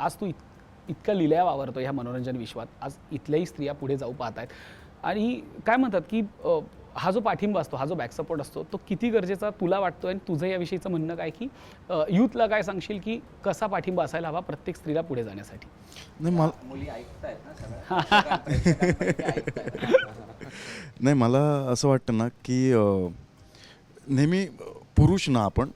आज तू इत इतका लिलया वावरतो ह्या मनोरंजन विश्वात. आज इथल्याही स्त्रिया पुढे जाऊ पाहत आहेत आणि काय म्हणतात की हा जो पाठिंबा असतो हा जो बॅक सपोर्ट असतो तो किती गरजेचा तुला वाटतो आणि तुझं याविषयीचं म्हणणं काय की यूथला काय सांगशील की कसा पाठिंबा असायला हवा प्रत्येक स्त्रीला पुढे जाण्यासाठी? नाही मला मुली ऐकतायत ना सगळं. नाही मला असं वाटतं ना की नेहमी पुरुष ना आपण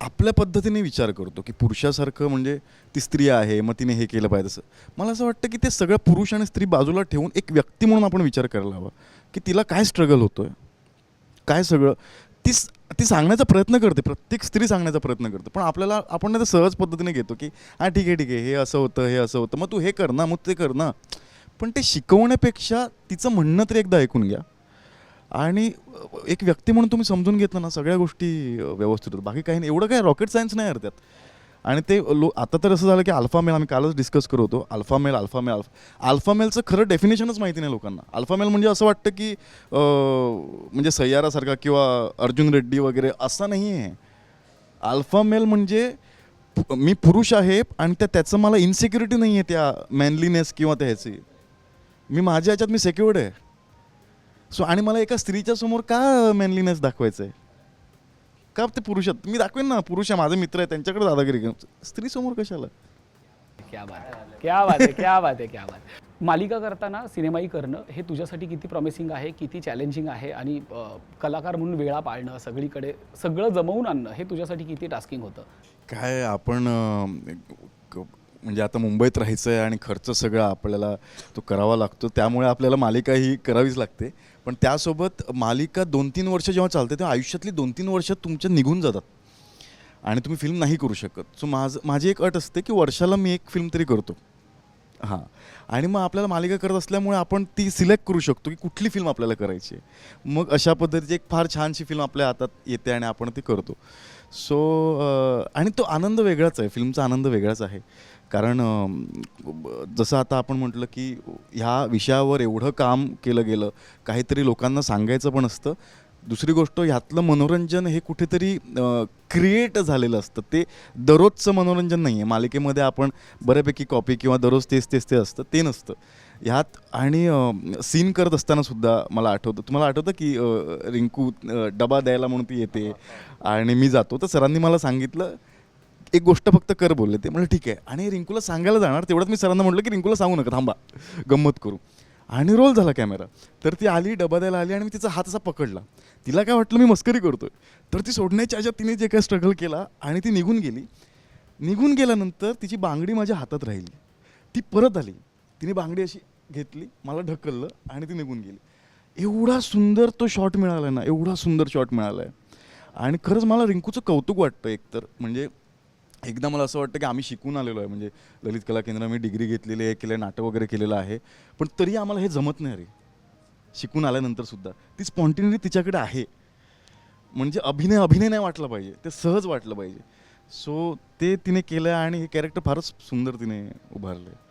आपल्या पद्धतीने विचार करतो की पुरुषासारखं म्हणजे ती स्त्री आहे मग तिने हे केलं पाहिजे तसं. मला असं वाटतं की ते सगळं पुरुष आणि स्त्री बाजूला ठेवून एक व्यक्ती म्हणून आपण विचार करायला हवा की तिला काय स्ट्रगल होतो आहे काय सगळं? ती स- ती सांगण्याचा प्रयत्न करते प्रत्येक स्त्री सांगण्याचा प्रयत्न करते पण आपल्याला आपण ना ते सहज पद्धतीने घेतो की हां ठीक आहे ठीक आहे हे असं होतं हे असं होतं मग तू हे कर ना मग ते कर ना. पण ते शिकवण्यापेक्षा तिचं म्हणणं तरी एकदा ऐकून घ्या. आणि एक व्यक्ती म्हणून तुम्ही समजून घेतलं ना सगळ्या गोष्टी व्यवस्थित होतात. बाकी काही नाही. एवढं काय रॉकेट सायन्स नाही यार त्यात. आणि ते लो आता तर असं झालं की अल्फा मेल आम्ही कालच डिस्कस करत होतो. Alpha male alpha male alpha alpha मेलचं खरं डेफिनेशनच माहिती नाही लोकांना. अल्फा मेल म्हणजे असं वाटतं की म्हणजे सय्यारासारखा किंवा अर्जुन रेड्डी वगैरे असं नाही आहे. अल्फा मेल म्हणजे मी पुरुष आहे आणि त्या त्याचं मला इन्सिक्युरिटी नाही आहे त्या मॅनलीनेस किंवा त्या ह्याची मी माझ्या ह्याच्यात मी सेक्युर्ड आहे. सो आणि मला एका स्त्रीच्या समोर का मॅनलीनेस दाखवायचं आहे का ते पुरुषात मी दाखवेन ना पुरुष आहे माझे मित्र आहे त्यांच्याकडे दादागिरी घेऊन स्त्री समोर कशाला? क्या बात आहे. क्या बात आहे क्या बात आहे क्या बात आहे. मालिका करताना सिनेमाही करणं हे तुझ्यासाठी किती प्रॉमिसिंग आहे किती चॅलेंजिंग आहे आणि अ, कलाकार म्हणून वेळा पाळणं सगळीकडे सगळं जमवून आणणं हे तुझ्यासाठी किती टास्किंग होतं? काय आपण अं, म्हणजे आता मुंबईत राहायचं आहे आणि खर्च सगळा आपल्याला तो करावा लागतो त्यामुळे आपल्याला मालिका ही करावीच लागते. पण त्यासोबत मालिका दोन तीन वर्ष जेव्हा चालते तेव्हा आयुष्यातली दोन तीन वर्ष तुमच्या निघून जातात. आणि तुम्ही फिल्म नाही करू शकत. सो माझं माझी एक अट असते की वर्षाला मी एक फिल्म तरी करतो. हां. आणि मग आपल्याला मालिका करत असल्यामुळे आपण ती सिलेक्ट करू शकतो की कुठली फिल्म आपल्याला करायची आहे. मग अशा पद्धतीची एक फार छानशी फिल्म आपल्या हातात येते आणि आपण ती करतो. सो आणि तो आनंद वेगळाच आहे. फिल्मचा आनंद वेगळाच आहे. कारण जसं आता आपण म्हटलं की ह्या विषयावर एवढं काम केलं गेलं काहीतरी लोकांना सांगायचं पण असतं. दुसरी गोष्ट ह्यातलं मनोरंजन हे कुठेतरी क्रिएट झालेलं असतं. ते दररोजचं मनोरंजन नाही आहे मालिकेमध्ये आपण बऱ्यापैकी कॉपी किंवा दररोज तेच तेच ते असतं. ते नसतं. ह्यात आणि सीन करत असताना सुद्धा मला आठवतं. तुम्हाला आठवतं की रिंकू डबा द्यायला म्हणून ती येते आणि मी जातो. तर सरांनी मला सांगितलं एक गोष्ट फक्त कर बोलले ते. म्हणलं ठीक आहे. आणि रिंकूला सांगायला जाणार. तेवढ्यात मी सरांना म्हटलं की रिंकूला सांगू नका थांबा. गंमत करू. आणि रोल झाला कॅमेरा. तर ती आली डबा द्यायला आली आणि मी तिचा हात असा पकडला. तिला काय वाटलं मी मस्करी करतोय. तर ती सोडण्याच्या ह्याच्यात तिने जे काय स्ट्रगल केला आणि ती निघून गेली. निघून गेल्यानंतर तिची बांगडी माझ्या हातात राहिली. ती परत आली. तिने बांगडी अशी घेतली मला ढकललं आणि ती निघून गेली. एवढा सुंदर तो शॉट मिळाला ना एवढा सुंदर शॉट मिळाला आहे आणि खरंच मला रिंकूचं कौतुक वाटतं एकतर. म्हणजे एकदा मला असं वाटतं की आम्ही शिकून आलेलो आहे. म्हणजे ललित कला केंद्र मी डिग्री घेतलेली आहे केलं नाटक वगैरे केलेलं आहे. पण तरी आम्हाला हे जमत नाही रे. शिकून आल्यानंतर सुद्धा. ती स्पॉन्टिन्युटी तिच्याकडे आहे. म्हणजे अभिनय अभिनय नाही वाटला पाहिजे. ते सहज वाटलं पाहिजे. सो ते तिने केलं आणि हे कॅरेक्टर फारच सुंदर तिने उभारलं आहे